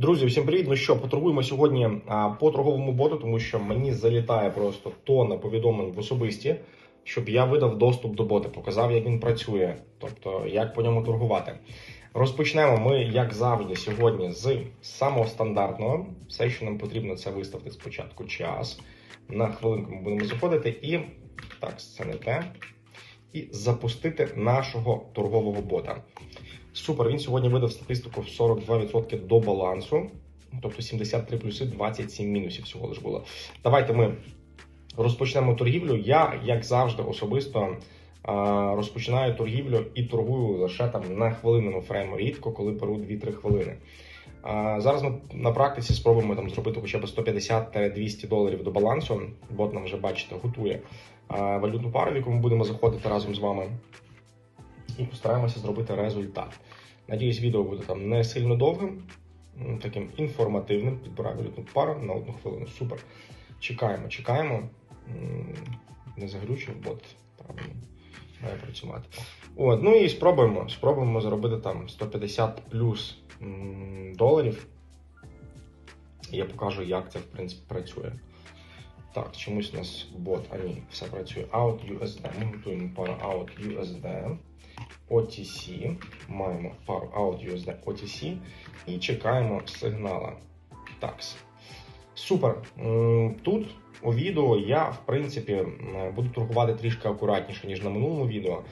Друзі, всім привіт! Ну що, поторгуємо сьогодні по торговому боту, тому що мені залітає просто тонна повідомлень в особисті, щоб я видав доступ до бота, показав, як він працює, тобто як по ньому торгувати. Розпочнемо ми, як завжди, сьогодні з самого стандартного. Все, що нам потрібно, це виставити спочатку час. На хвилинку ми будемо заходити і так, це не те. І запустити нашого торгового бота. Супер, він сьогодні видав статистику в 42% до балансу. Тобто 73 плюси, 27 мінусів всього лиш було. Давайте ми розпочнемо торгівлю. Я, як завжди, особисто розпочинаю торгівлю і торгую лише там на хвилинному фрейму, рідко, коли беру 2-3 хвилини. Зараз ми на практиці спробуємо там зробити хоча б 150-200 доларів до балансу. Бот нам вже бачите, готує валютну пару, в яку ми будемо заходити разом з вами і постараємося зробити результат. Надіюсь, відео буде там не сильно довгим, таким інформативним. Підбираю валютну пару на одну хвилину. Супер. Чекаємо, чекаємо. Не заглючив, бот правильно має працювати. От, ну і спробуємо. Спробуємо заробити там 150 плюс доларів. Я покажу, як це в принципі працює. Так, чомусь у нас бот, а ні, все працює. Out USD. Ми готуємо пару Out USD. OTC. Маємо пару USD OTC і чекаємо сигнала. Такс. Супер. Тут у відео я, в принципі, буду торгувати трішки акуратніше, ніж на минулому відео.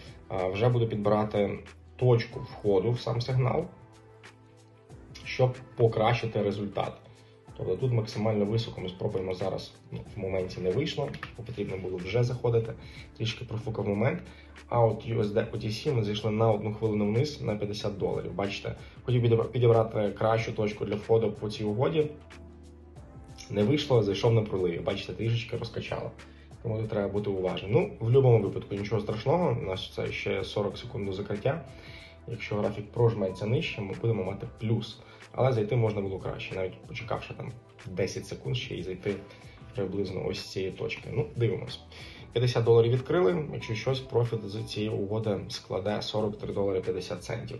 Вже буду підбирати точку входу в сам сигнал, щоб покращити результат. Тобто тут максимально високо ми спробуємо зараз. Ну, в моменті не вийшло, бо потрібно було вже заходити. Трішки профукав момент. А от USD OTC ми зайшли на одну хвилину вниз на 50 доларів. Бачите, хотів підібрати кращу точку для входу по цій угоді. Не вийшло, зайшов на проливі. Бачите, трішечки розкачало. Тому тут треба бути уважним. Ну, в будь-якому випадку нічого страшного. У нас це ще 40 секунд до закриття. Якщо графік прожметься нижче, ми будемо мати плюс. Але зайти можна було краще, навіть почекавши там 10 секунд ще і зайти приблизно ось з цієї точки. Ну, дивимось. 50 доларів відкрили. Якщо щось, профіт з цієї угоди складе 43 долари 50 центів.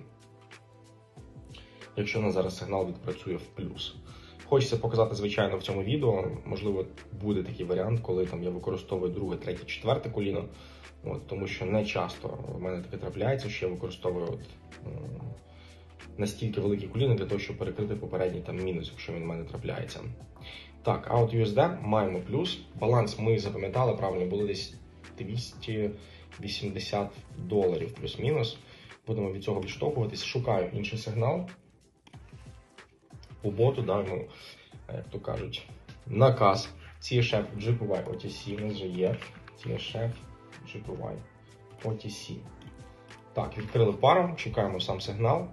Якщо на зараз сигнал відпрацює в плюс. Хочеться показати, звичайно, в цьому відео. Можливо, буде такий варіант, коли там я використовую друге, третє, четверте коліно. От, тому що не часто в мене таке трапляється, що я використовую от, настільки великі коліна для того, щоб перекрити попередній там мінус, якщо він в мене трапляється. Так, от USD маємо плюс. Баланс ми запам'ятали правильно, було десь 280 доларів плюс-мінус. Будемо від цього відштовхуватись. Шукаю інший сигнал. По боту, да, ну, як то кажуть, наказ. CSF GPY OTC у нас вже є. CSF GPY OTC. Так, відкрили пару, чекаємо сам сигнал.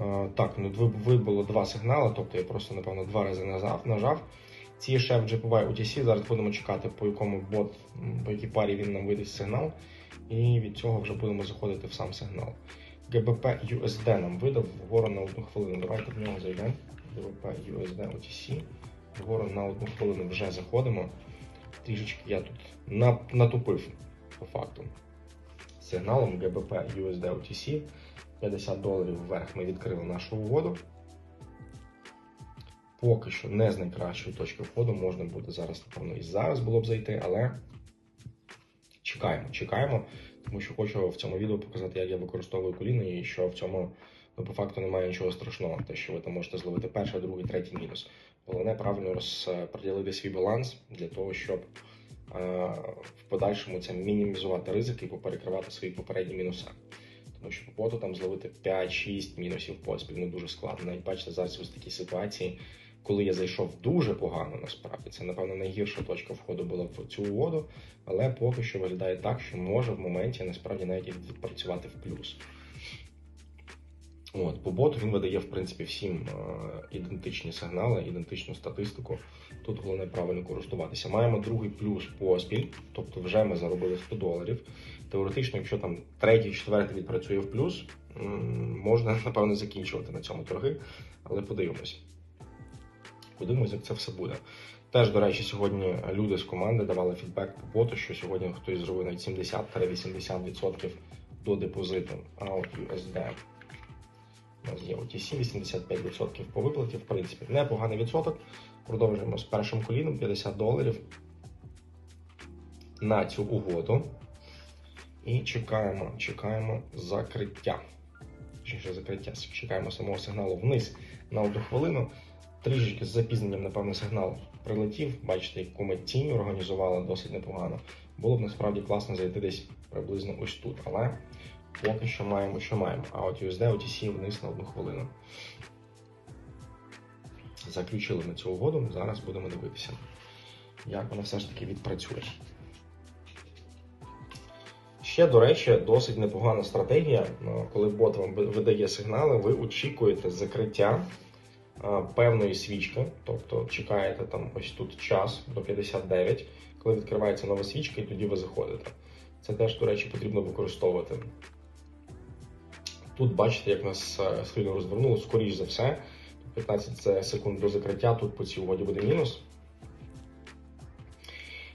Е, Так, ну ви- вибуло два сигнали, тобто я просто, напевно, два рази нажав. нажав. Ці шеф GPY UTC, зараз будемо чекати, по якому бот, по якій парі він нам видасть сигнал. І від цього вже будемо заходити в сам сигнал. GBP USD нам видав вгору на одну хвилину. Давайте в нього зайдемо. GBP USD OTC. Вгору на одну хвилину вже заходимо. Трішечки я тут натупив по факту. Сигналом GBP USD OTC. 50 доларів вверх ми відкрили нашу угоду. Поки що не з найкращої точки входу можна буде зараз, напевно, і зараз було б зайти, але чекаємо, чекаємо, тому що хочу в цьому відео показати, як я використовую коліно і що в цьому ну, по факту немає нічого страшного, те, що ви там можете зловити перший, другий, третій мінус. Головне правильно розподілити свій баланс для того, щоб е, в подальшому це мінімізувати ризики і поперекривати свої попередні мінуси. Тому що по боту там зловити 5-6 мінусів поспіль ну дуже складно. Навіть бачите, зараз ось такі ситуації, коли я зайшов дуже погано, насправді це напевно найгірша точка входу була в цю угоду, але поки що виглядає так, що може в моменті насправді навіть відпрацювати в плюс. От, по боту він видає, в принципі, всім е, ідентичні сигнали, ідентичну статистику. Тут головне правильно користуватися. Маємо другий плюс поспіль, тобто вже ми заробили 100 доларів. Теоретично, якщо там третій, четвертий відпрацює в плюс, можна напевно закінчувати на цьому торги, але подивимось. Подивимось, як це все буде. Теж, до речі, сьогодні люди з команди давали фідбек по боту, що сьогодні хтось зробив навіть 70-80% до депозиту. А от USD У нас є OTC 85% по виплаті, в принципі, непоганий відсоток. Продовжуємо з першим коліном 50 доларів на цю угоду. І чекаємо, чекаємо закриття. Точніше, закриття. Чекаємо самого сигналу вниз на одну хвилину. Трішечки з запізненням, напевно, сигнал прилетів. Бачите, яку ми тінь організували досить непогано. Було б насправді класно зайти десь приблизно ось тут. Але поки що маємо, що маємо. А от USD OTC вниз на одну хвилину. Заключили ми цю угоду. Зараз будемо дивитися, як вона все ж таки відпрацює. Ще, до речі, досить непогана стратегія. Ну, коли бот вам видає сигнали, ви очікуєте закриття певної свічки, тобто чекаєте там ось тут час до 59, коли відкривається нова свічка, і тоді ви заходите. Це теж, до речі, потрібно використовувати. Тут бачите, як нас схильно розвернуло, скоріш за все. 15 секунд до закриття, тут по цій угоді буде мінус.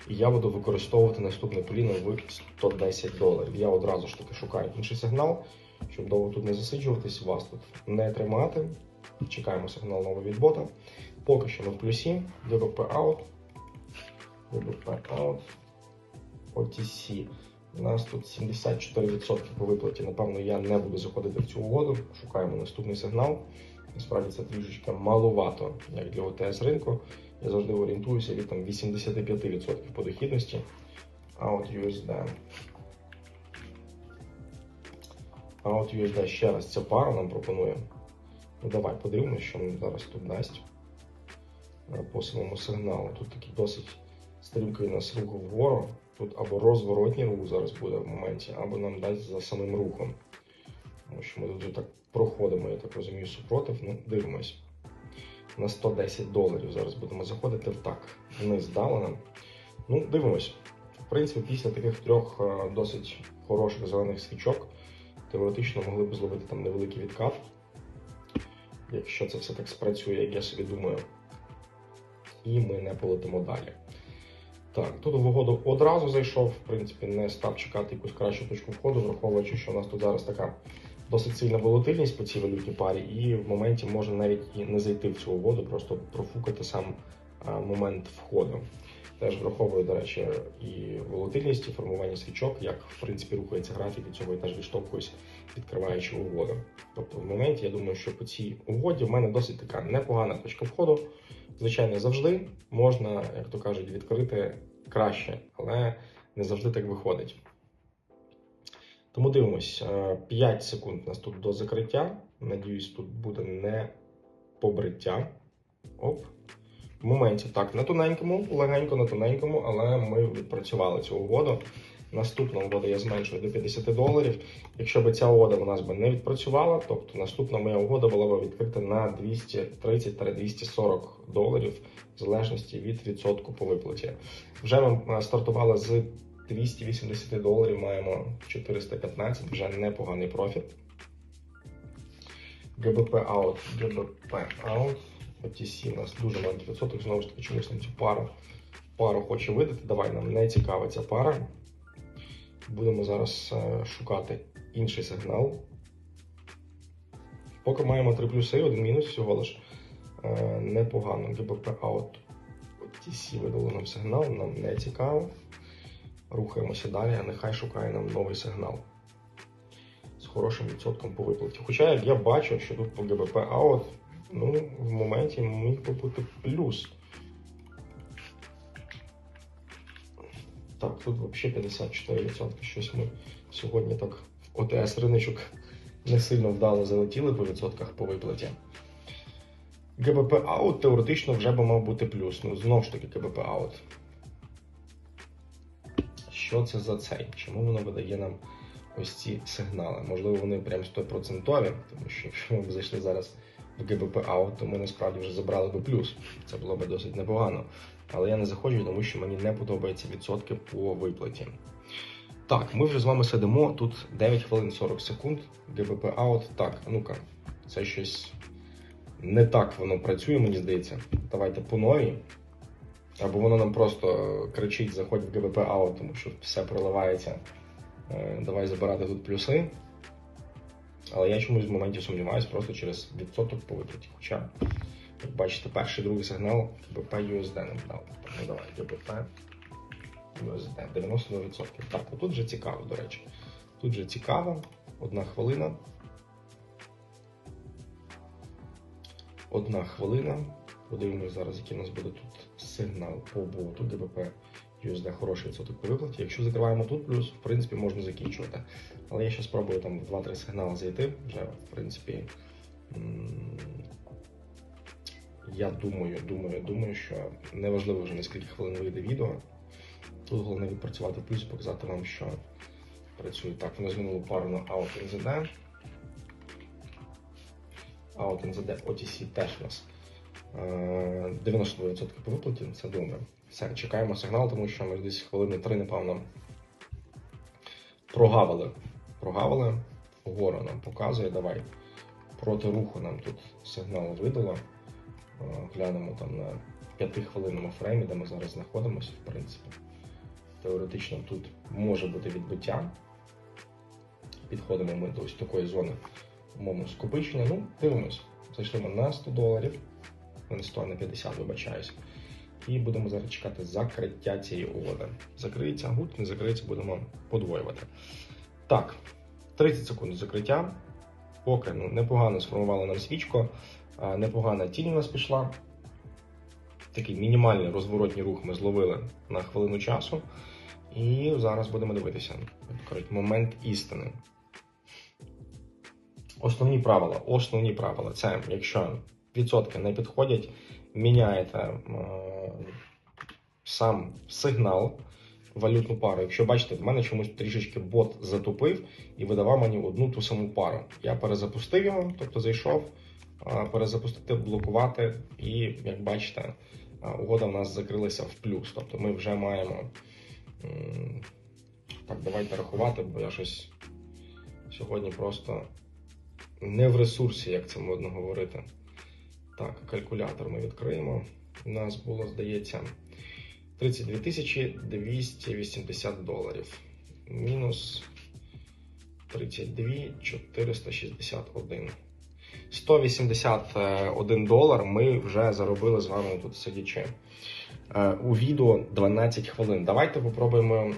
І я буду використовувати наступне коліно в 110 доларів. Я одразу ж таки шукаю інший сигнал, щоб довго тут не засиджуватись, вас тут не тримати. Чекаємо сигнал нового від бота. Поки що ми в плюсі. DBP out. DBP out. OTC. У нас тут 74% по виплаті. Напевно, я не буду заходити в цю угоду. Шукаємо наступний сигнал. Насправді це трішечки маловато, як для ОТС ринку. Я завжди орієнтуюся від там, 85% по дохідності. А от USD. А от USD ще раз ця пара нам пропонує. Ну Давай подивимося, що він зараз тут дасть е, по самому сигналу. Тут такий досить стрімкий нас рух вгору. Тут або розворотній рух зараз буде в моменті, або нам дасть за самим рухом. Тому що ми тут так проходимо, я так розумію, супротив. Ну, дивимось. На 110 доларів зараз будемо заходити так. Вниз дали нам. Ну, дивимось. В принципі, після таких трьох е, досить хороших зелених свічок теоретично могли б зловити там невеликий відкат якщо це все так спрацює, як я собі думаю. І ми не полетимо далі. Так, тут в одразу зайшов, в принципі, не став чекати якусь кращу точку входу, враховуючи, що у нас тут зараз така досить сильна волатильність по цій валютній парі, і в моменті можна навіть і не зайти в цю угоду, просто профукати сам момент входу. Теж враховую, до речі, і волатильність, і формування свічок, як в принципі рухається графік, від цього я теж відштовхуюсь, відкриваючи угоду. Тобто, в моменті я думаю, що по цій угоді в мене досить така непогана точка входу. Звичайно, завжди можна, як то кажуть, відкрити краще, але не завжди так виходить. Тому дивимось, 5 секунд у нас тут до закриття. Надіюсь, тут буде не побриття. Оп в моменті так на тоненькому, легенько на тоненькому, але ми відпрацювали цю угоду. Наступна угода я зменшую до 50 доларів. Якщо б ця угода у нас би не відпрацювала, тобто наступна моя угода була б відкрита на 230-240 доларів, в залежності від відсотку по виплаті. Вже ми стартували з 280 доларів, маємо 415, вже непоганий профіт. ГБП out, ГБП out. OTC у нас дуже маленький відсоток, знову ж таки, чомусь нам цю пару пару хоче видати. Давай нам не цікава ця пара. Будемо зараз е, шукати інший сигнал. Поки маємо 3 плюси, один мінус всього лиш е, непогано. ГБП out OTC видало нам сигнал, нам не цікаво. Рухаємося далі, а нехай шукає нам новий сигнал з хорошим відсотком по виплаті. Хоча як я бачу, що тут по ГБП out ну, в моменті міг би бути плюс. Так, тут взагалі 54%. Щось ми сьогодні так в ОТС риночок не сильно вдало залетіли по відсотках по виплаті. ГБП аут теоретично вже би мав бути плюс. Ну, знову ж таки, ГБП аут. Що це за цей? Чому воно видає нам ось ці сигнали? Можливо, вони прям 100%, тому що якщо ми б зайшли зараз ГБП аут, то ми насправді вже забрали би плюс. Це було б досить непогано. Але я не заходжу, тому що мені не подобаються відсотки по виплаті. Так, ми вже з вами сидимо. Тут 9 хвилин 40 секунд. ГБП аут. Так, ну-ка, це щось не так воно працює, мені здається. Давайте по новій. Або воно нам просто кричить, заходь в ГБП аут, тому що все проливається. Е, давай забирати тут плюси. Але я чомусь в моменті сумніваюся просто через відсоток по виплаті. Хоча, як бачите, перший другий сигнал ГБП USD нам дав. Ну давай, ГБП USD 92%. Так, тут же цікаво, до речі. Тут же цікаво. Одна хвилина. Одна хвилина. Подивимось зараз, який у нас буде тут сигнал по боту ГБП USD хороший відсоток по виплаті. Якщо закриваємо тут плюс, в принципі, можна закінчувати. Але я ще спробую там в 2-3 сигнали зайти. Вже, в принципі, я думаю, думаю, думаю, що неважливо вже наскільки хвилин вийде відео. Тут головне відпрацювати плюс, показати вам, що працює так. Воно змінило пару на OutNZD. OutNZD OTC теж у нас 92% по виплаті, це добре. Все, чекаємо сигнал, тому що ми десь хвилини три, напевно, прогавили. Прогавили, вгору нам показує, давай. Проти руху нам тут сигнал видало. Глянемо там на 5-хвилинному фреймі, де ми зараз знаходимося, в принципі. Теоретично тут може бути відбиття. Підходимо ми до ось такої зони умовно скопичення. Ну, дивимось. Зайшли ми на 100 доларів. На 100, а на 50, вибачаюсь. І будемо зараз чекати закриття цієї угоди. Закриється гуд, не закриється, будемо подвоювати. Так, 30 секунд закриття. Поки ну, непогано сформували нам свічку, непогана тінь у нас пішла. Такий мінімальний розворотній рух ми зловили на хвилину часу. І зараз будемо дивитися. Момент істини. Основні правила. Основні правила це якщо відсотки не підходять, міняєте сам сигнал, валютну пару. Якщо бачите, в мене чомусь трішечки бот затупив і видавав мені одну ту саму пару. Я перезапустив його, тобто зайшов, е, перезапустити, блокувати, і як бачите, е, угода в нас закрилася в плюс. Тобто ми вже маємо. Так, давайте рахувати, бо я щось сьогодні просто не в ресурсі, як це модно говорити. Так, калькулятор ми відкриємо. У нас було, здається, 32 280 доларів. Мінус 32 461. 181 долар ми вже заробили з вами тут сидячи. Е, у відео 12 хвилин. Давайте попробуємо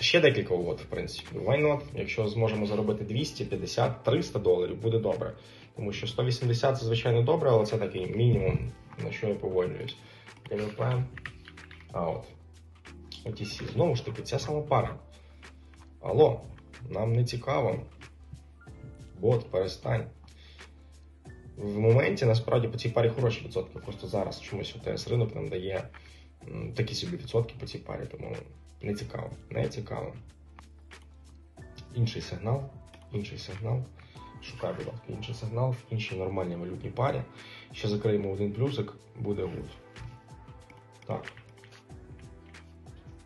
ще декілька угод, в принципі. Why not? Якщо зможемо заробити 250, 300 доларів, буде добре. Тому що 180 це звичайно добре, але це такий мінімум, на що я погоджуюсь. КВП. А от. OTC. Знову ж таки, ця сама пара. Алло, нам не цікаво. Бот, перестань. В моменті насправді по цій парі хороші відсотки. Просто зараз чомусь ОТС ринок нам дає такі собі відсотки по цій парі, тому не цікаво. Не цікаво. Інший сигнал. Інший сигнал. Шукаю, будь ласка, інший сигнал в іншій нормальній валютній парі. Ще закриємо один плюсик, буде гуд. Так.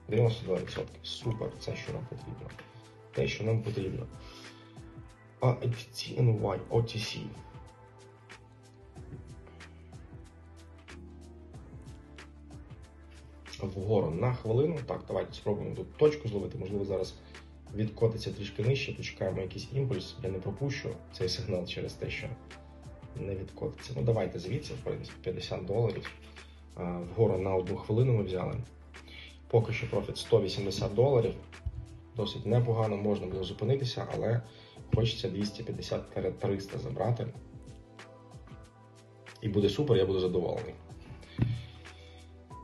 92%. Супер, це що нам потрібно. Те, що нам потрібно. А FCNY OTC. Вгору на хвилину. Так, давайте спробуємо тут точку зловити. Можливо, зараз відкотиться трішки нижче, почекаємо якийсь імпульс. Я не пропущу цей сигнал через те, що не відкотиться. Ну, давайте звідси, в принципі, 50 доларів. Вгору на одну хвилину ми взяли. Поки що профіт 180 доларів. Досить непогано, можна було зупинитися, але хочеться 250-300 забрати. І буде супер, я буду задоволений.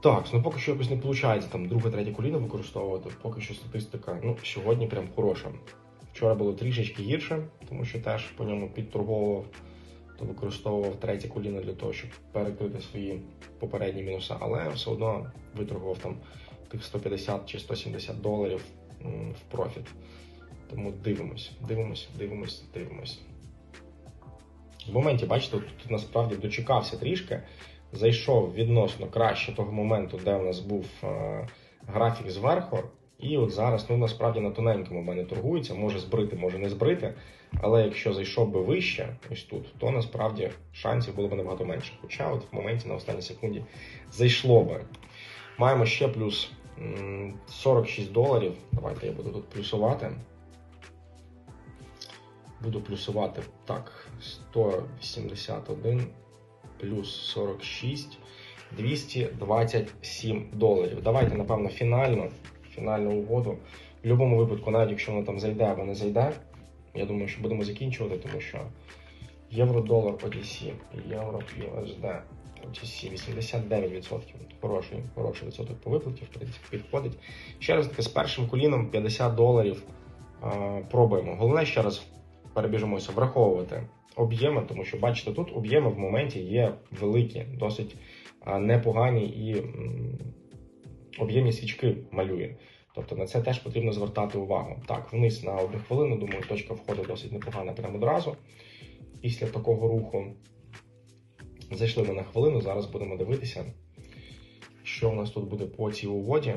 Так, ну поки що якось не виходить там друге, третє коліно використовувати. Поки що статистика ну, сьогодні прям хороша. Вчора було трішечки гірше, тому що теж по ньому підторговував, то використовував третє коліно для того, щоб перекрити свої попередні мінуси, але все одно виторгував там тих 150 чи 170 доларів в профіт. Тому дивимось, дивимось, дивимось, дивимось. В моменті, бачите, тут насправді дочекався трішки зайшов відносно краще того моменту, де у нас був е, графік зверху. І от зараз, ну насправді на тоненькому мене торгується, може збрити, може не збрити. Але якщо зайшов би вище, ось тут, то насправді шансів було б набагато менше. Хоча от в моменті на останній секунді зайшло би. Маємо ще плюс 46 доларів. Давайте я буду тут плюсувати. Буду плюсувати так, 181 плюс 46, 227 доларів. Давайте, напевно, фінальну, фінальну угоду. В будь-якому випадку, навіть якщо воно там зайде або не зайде, я думаю, що будемо закінчувати, тому що євро-долар OTC, євро USD OTC 89%. Хороший, хороший відсоток по виплаті, в принципі, підходить. Ще раз таки, з першим коліном 50 доларів пробуємо. Головне ще раз перебіжимося, враховувати об'єми, тому що бачите, тут об'єми в моменті є великі, досить непогані і об'ємні свічки малює. Тобто на це теж потрібно звертати увагу. Так, вниз на одну хвилину, думаю, точка входу досить непогана прямо одразу. Після такого руху зайшли ми на хвилину. Зараз будемо дивитися, що у нас тут буде по цій угоді.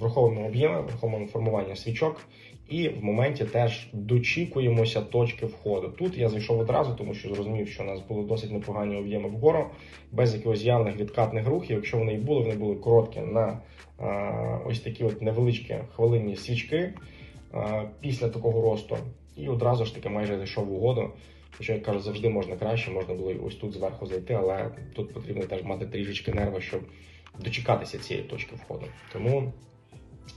Враховуємо об'єми, враховуємо формування свічок, і в моменті теж дочікуємося точки входу. Тут я зайшов одразу, тому що зрозумів, що у нас були досить непогані об'єми вгору, без якогось явних відкатних рухів. Якщо вони і були, вони були короткі на ось такі от невеличкі хвилинні свічки після такого росту. І одразу ж таки майже зайшов в угоду. Хоча, як кажуть, завжди можна краще, можна було ось тут зверху зайти, але тут потрібно теж мати трішечки нерви, щоб дочекатися цієї точки входу. Тому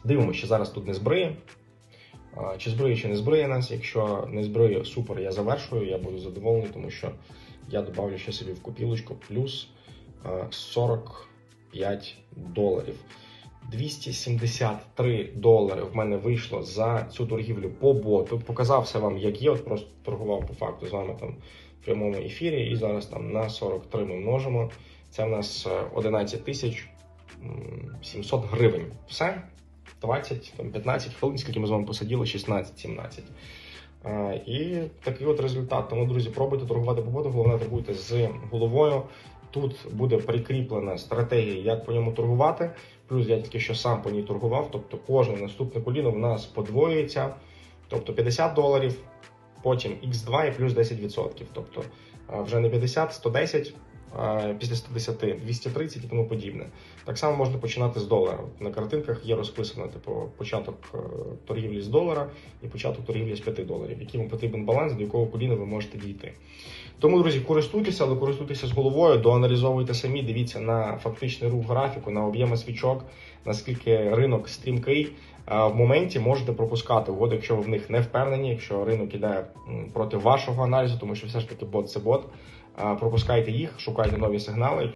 дивимося, що зараз тут не збриє. Чи збриє, чи не збриє нас. Якщо не збриє, супер, я завершую, я буду задоволений, тому що я добавлю ще собі в копілочку плюс 45 доларів. 273 долари в мене вийшло за цю торгівлю по боту. Показався вам, як є. От просто торгував по факту з вами там в прямому ефірі. І зараз там на 43 ми множимо. Це в нас е, 11 тисяч 700 гривень. Все. 20, там, 15 хвилин, скільки ми з вами посиділи, 16-17. Е, І такий от результат. Тому, друзі, пробуйте торгувати по боту, головне торгуйте з головою. Тут буде прикріплена стратегія, як по ньому торгувати. Плюс я тільки що сам по ній торгував. Тобто кожне наступне коліно в нас подвоюється. Тобто 50 доларів, потім X2 і плюс 10%. Тобто вже не 50, 110, а після 110 230 і тому подібне. Так само можна починати з долара. На картинках є розписано типу початок е, торгівлі з долара і початок торгівлі з 5 доларів, який вам потрібен баланс, до якого коліна ви можете дійти. Тому, друзі, користуйтеся, але користуйтеся з головою, доаналізовуйте самі, дивіться на фактичний рух графіку, на об'єми свічок, наскільки ринок стрімкий. В моменті можете пропускати угоди, якщо ви в них не впевнені, якщо ринок іде проти вашого аналізу, тому що все ж таки бот це бот. А, Пропускайте їх, шукайте нові сигнали.